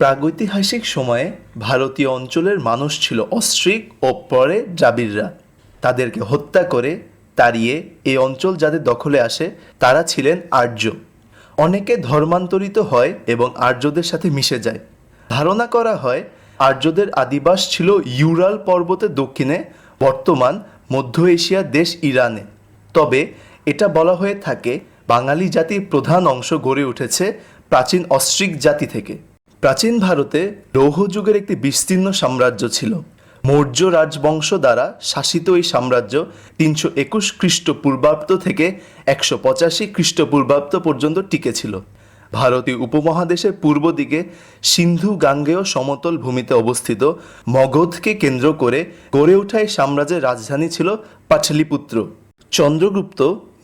প্রাগৈতিহাসিক সময়ে ভারতীয় অঞ্চলের মানুষ ছিল অস্ট্রিক ও পরে দ্রাবিড়রা তাদেরকে হত্যা করে তাড়িয়ে এই অঞ্চল যাদের দখলে আসে, তারা ছিলেন আর্য। অনেকে ধর্মান্তরিত হয় এবং আর্যদের সাথে মিশে যায়। ধারণা করা হয়, আর্যদের আদিবাস ছিল ইউরাল পর্বতের দক্ষিণে, বর্তমান মধ্য এশিয়ার দেশ ইরানে। তবে এটা বলা হয়ে থাকে, বাঙালি জাতির প্রধান অংশ গড়ে উঠেছে প্রাচীন অস্ট্রিক জাতি থেকে। প্রাচীন ভারতে লৌহ যুগের একটি বিস্তীর্ণ সাম্রাজ্য ছিল। মৌর্য রাজবংশ দ্বারা শাসিত এই সাম্রাজ্য তিনশো একুশ খ্রিস্টপূর্বাব্দ থেকে একশো পঁচাশি খ্রিস্টপূর্বাব্দ পর্যন্ত টিকে ছিল। ভারতীয় উপমহাদেশের পূর্ব দিকে সিন্ধু গাঙ্গেয় সমতল ভূমিতে অবস্থিত মগধকে কেন্দ্র করে গড়ে ওঠা এই সাম্রাজ্যের রাজধানী ছিল পাটলিপুত্র। চন্দ্রগুপ্ত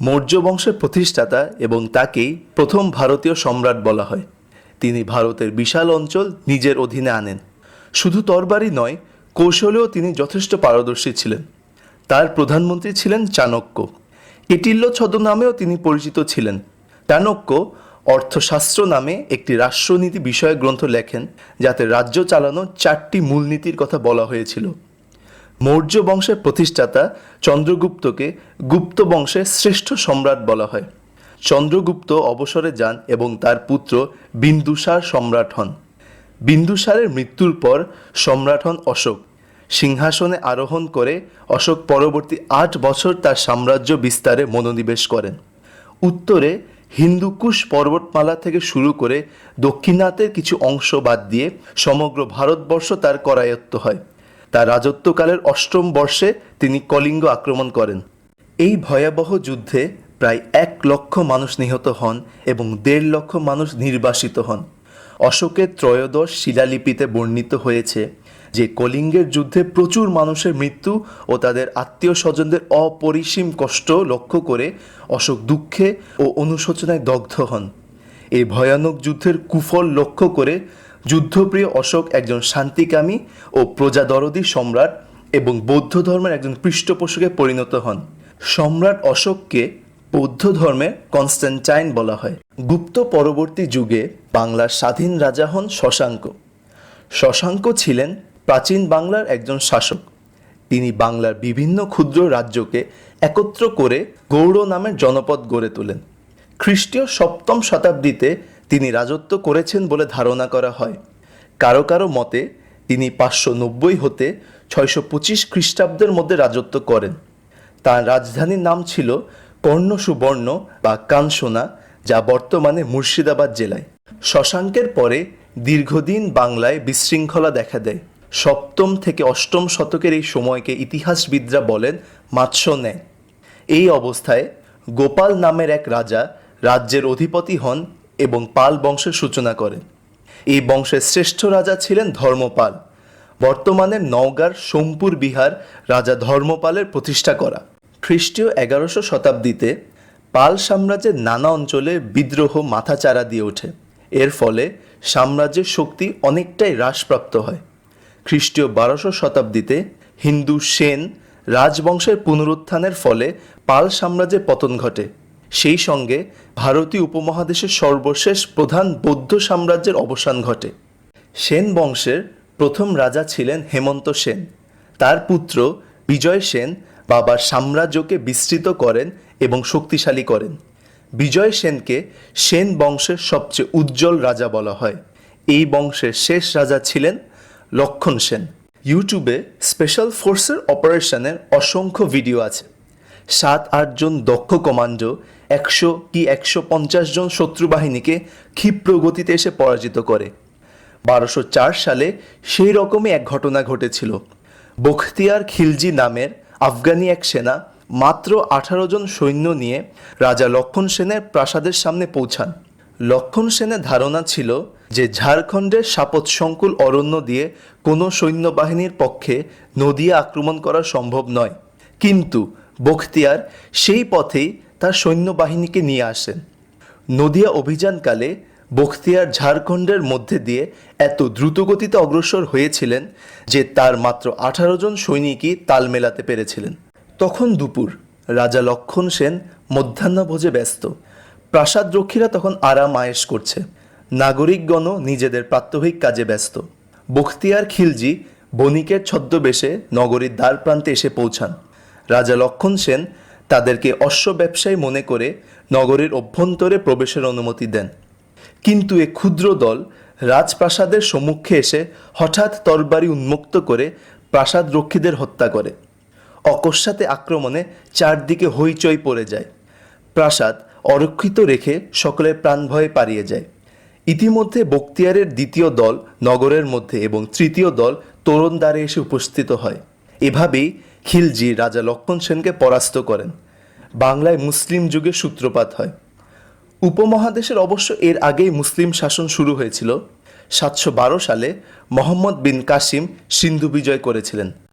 মৌর্য বংশের প্রতিষ্ঠাতা এবং তাকেই প্রথম ভারতীয় সম্রাট বলা হয়। তিনি ভারতের বিশাল অঞ্চল নিজের অধীনে আনেন। শুধু তরবারি নয়, কৌশলেও তিনি যথেষ্ট পারদর্শী ছিলেন। তার প্রধানমন্ত্রী ছিলেন চাণক্য। কেটিল্য ছদ্মনামেও তিনি পরিচিত ছিলেন। চাণক্য অর্থশাস্ত্র নামে একটি রাষ্ট্রনীতি বিষয়ক গ্রন্থ লেখেন, যাতে রাজ্য চালানোর চারটি মূলনীতির কথা বলা হয়েছিল। মৌর্য বংশের প্রতিষ্ঠাতা চন্দ্রগুপ্তকে গুপ্ত বংশের শ্রেষ্ঠ সম্রাট বলা হয়। চন্দ্রগুপ্ত অবসরে যান এবং তার পুত্র বিন্দুসার সম্রাট হন। বিন্দুসারের মৃত্যুর পর সম্রাট হন অশোক। সিংহাসনে আরোহণ করে অশোক পরবর্তী আট বছর তার সাম্রাজ্য বিস্তারে মনোনিবেশ করেন। উত্তরে হিন্দুকুশ পর্বতমালা থেকে শুরু করে দক্ষিণাতের কিছু অংশ বাদ দিয়ে সমগ্র ভারতবর্ষ তার করায়ত্ত হয়। তার রাজত্বকালের অষ্টম বর্ষে তিনি কলিঙ্গ আক্রমণ করেন। এই ভয়াবহ যুদ্ধে প্রায় এক লক্ষ মানুষ নিহত হন এবং দেড় লক্ষ মানুষ নির্বাসিত হন। অশোকের ত্রয়োদশ শিলালিপিতে বর্ণিত হয়েছে যে কলিঙ্গের যুদ্ধে প্রচুর মানুষের মৃত্যু ও তাদের আত্মীয় স্বজনদের অপরিসীম কষ্ট লক্ষ্য করে অশোক দুঃখে ও অনুশোচনায় দগ্ধ হন। এই ভয়ানক যুদ্ধের কুফল লক্ষ্য করে যুদ্ধপ্রিয় অশোক একজন শান্তিকামী ও প্রজাদরদী সম্রাট এবং বৌদ্ধ ধর্মের একজন পৃষ্ঠপোষকে পরিণত হন। সম্রাট অশোককে বৌদ্ধ ধর্মের কনস্ট্যান্টাইন বলা হয়। গুপ্ত পরবর্তী যুগে বাংলার স্বাধীন রাজা হন শশাঙ্ক। শশাঙ্ক ছিলেন প্রাচীন বাংলার একজন শাসক। তিনি বাংলার বিভিন্ন ক্ষুদ্র রাজ্যকে একত্র করে গৌড় নামের জনপদ গড়ে তোলেন। খ্রিস্টীয় সপ্তম শতাব্দীতে তিনি রাজত্ব করেছেন বলে ধারণা করা হয়। কারও কারও মতে, তিনি পাঁচশো নব্বই হতে ছয়শো পঁচিশ খ্রিস্টাব্দের মধ্যে রাজত্ব করেন। তার রাজধানীর নাম ছিল কর্ণ সুবর্ণ বা কানসোনা, যা বর্তমানে মুর্শিদাবাদ জেলায়। শশাঙ্কের পরে দীর্ঘদিন বাংলায় বিশৃঙ্খলা দেখা দেয়। সপ্তম থেকে অষ্টম শতকের এই সময়কে ইতিহাসবিদরা বলেন মাৎস্য ন্যায়। এই অবস্থায় গোপাল নামের এক রাজা রাজ্যের অধিপতি হন এবং পাল বংশের সূচনা করেন। এই বংশের শ্রেষ্ঠ রাজা ছিলেন ধর্মপাল। বর্তমানে নওগাঁর সোমপুর বিহার রাজা ধর্মপালের প্রতিষ্ঠা করা। খ্রিস্টীয় এগারোশো শতাব্দীতে পাল সাম্রাজ্যের নানা অঞ্চলে বিদ্রোহ মাথাচাড়া দিয়ে ওঠে। এর ফলে সাম্রাজ্যের শক্তি অনেকটাই হ্রাসপ্রাপ্ত হয়। খ্রিস্টীয় বারোশো শতাব্দীতে হিন্দু সেন রাজবংশের পুনরুত্থানের ফলে পাল সাম্রাজ্যের পতন ঘটে। সেই সঙ্গে ভারতীয় উপমহাদেশের সর্বশেষ প্রধান বৌদ্ধ সাম্রাজ্যের অবসান ঘটে। সেন বংশের প্রথম রাজা ছিলেন হেমন্ত সেন। তার পুত্র বিজয় সেন বাবার সাম্রাজ্যকে বিস্তৃত করেন এবং শক্তিশালী করেন। বিজয় সেনকে সেন বংশের সবচেয়ে উজ্জ্বল রাজা বলা হয়। এই বংশের শেষ রাজা ছিলেন লক্ষণ সেন। ইউটিউবে স্পেশাল ফোর্সের অপারেশনের অসংখ্য ভিডিও আছে। সাত আটজন দক্ষ কমান্ডো, একশো কি একশো পঞ্চাশ জন শত্রু বাহিনীকে ক্ষিপ্র গতিতে এসে পরাজিত করে। বারোশো চার সালে সেই রকমই এক ঘটনা ঘটেছিল। বখতিয়ার খিলজি নামের আফগানি এক সেনা মাত্র আঠারো জন সৈন্য নিয়ে রাজা লক্ষণ সেনের প্রাসাদের সামনে পৌঁছান। লক্ষণ সেনের ধারণা ছিল যে ঝাড়খণ্ডের সাপৎসংকুল অরণ্য দিয়ে কোনো সৈন্যবাহিনীর পক্ষে নদিয়া আক্রমণ করা সম্ভব নয়। কিন্তু বখতিয়ার সেই পথেই তার সৈন্যবাহিনীকে নিয়ে আসেন। নদিয়া অভিযানকালে বখতিয়ার ঝাড়খণ্ডের মধ্যে দিয়ে এত দ্রুতগতিতে অগ্রসর হয়েছিলেন যে তার মাত্র আঠারো জন সৈনিকই তাল মেলাতে পেরেছিলেন। তখন দুপুর, রাজা লক্ষণ সেন মধ্যাহ্নভোজে ব্যস্ত। প্রাসাদ রক্ষীরা তখন আরাম আয়েশ করছে। নাগরিকগণও নিজেদের প্রাত্যহিক কাজে ব্যস্ত। বখতিয়ার খিলজি বণিকের ছদ্মবেশে নগরীর দ্বার প্রান্তে এসে পৌঁছান। রাজা লক্ষণ সেন তাদেরকে অশ্ব ব্যবসায়ী মনে করে নগরীর অভ্যন্তরে প্রবেশের অনুমতি দেন। কিন্তু এ ক্ষুদ্র দল রাজপ্রাসাদের সম্মুখে এসে হঠাৎ তরবারি উন্মুক্ত করে প্রাসাদ রক্ষীদের হত্যা করে। অকস্মাতে আক্রমণে চারদিকে হইচই পড়ে যায়। প্রাসাদ অরক্ষিত রেখে সকলে প্রাণ ভয়ে পালিয়ে যায়। ইতিমধ্যে বক্তিয়ারের দ্বিতীয় দল নগরের মধ্যে এবং তৃতীয় দল তোরণ দ্বারে এসে উপস্থিত হয়। এভাবেই খিলজি রাজা লক্ষণ সেনকে পরাস্ত করেন। বাংলায় মুসলিম যুগে সূত্রপাত হয়। উপমহাদেশের অবশ্য এর আগেই মুসলিম শাসন শুরু হয়েছিল। সাতশো বারো সালে মোহাম্মদ বিন কাসিম সিন্ধু বিজয় করেছিলেন।